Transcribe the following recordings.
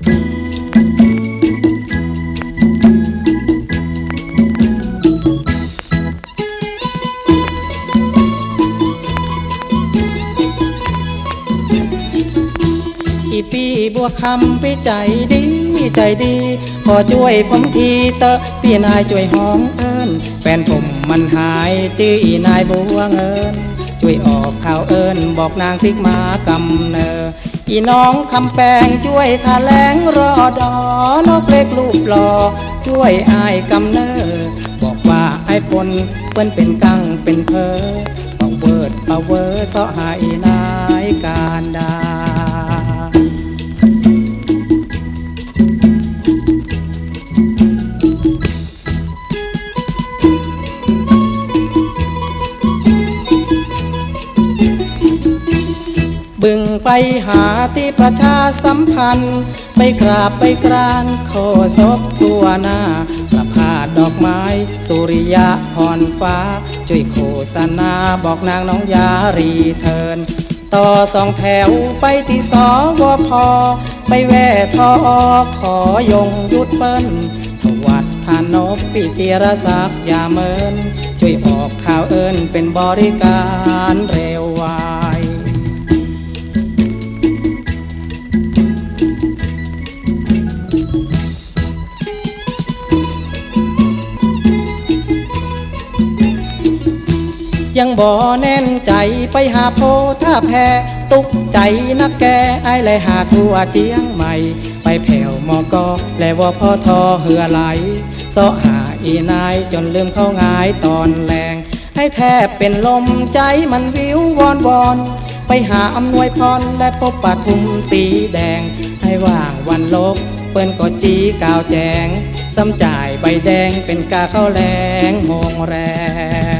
อีปีบัวคำพี่ใจดีใจดี ขอช่วยผมทีเตอะพี่นายช่วยห้องเอิญแฟนผมมันหายจื้ออีนายบัวเงิน ช่วยออกข่าวเอิญบอกนางพริกมากำเนออีน้องคำแปงช่วยทาแลงรอดอนกเล็กลูกหลอช่วยอายกำเนอบอกว่าไอ้คนเปิ้นเป็นกังเป็นเพอ บึงไปหาที่ประชาสัมพันธ์ ไปกราบไปกรานขอศพทั่วหน้าประพาสดอกไม้ สุริยะพรฟ้า ช่วยโฆษณาบอกนางน้องยารีเทิน ต่อสองแถวไปที่สวพไปแว่ทอขอยงยุดเปิ้นถวัดทานบปิเตียรศักยาเมิน ช่วยออกข่าวเอิญเป็นบริการเร ยังบ่แน่นใจไปหาโพท่าแพตุกใจนักแกไอ้เลยหาทั่วเจียงใหม่ ไปแผ่วมอกอและว่าพ่อทอเหือไหลเสาะหาอีนายจนลืมเข้างายตอนแรงให้แทบเป็นลมใจมันวิววอนวอนไปหาอำนวยพรและพบปะทุมสีแดง ให้ว่างวันลบเปิ้นก็จีกาวแจงซ้ำจ่ายใบแดงเป็นกาเข้าแรงโมงแรม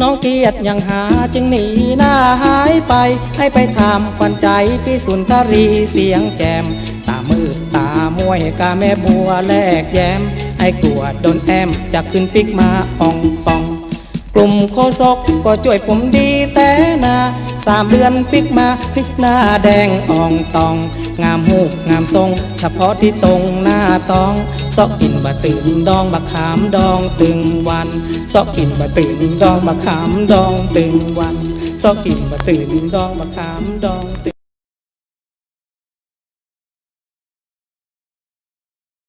น้องเกียดยังหาจึงหนีหน้าหายไป ให้ไปถามควันใจพี่สุนทรีเสียงแจมตามืดตามวยกาแม่บัวแลกแย้ม ไอ้กลัวโดนแอมจะขึ้นปิกมาปองปอง กลุ่มโคศกก็ช่วยผมดีแต่ สามเดือนปิกมาพลิกหน้าแดงอ่องตอง งามหูกงามทรง เฉพาะที่ตรงหน้าตองซอกกินบะตื่นดองบะขามดองตึงวันซอกกินบะตื่นดองบะขามดองตึงวันซอกกินบะตื่นดองบะขามดอง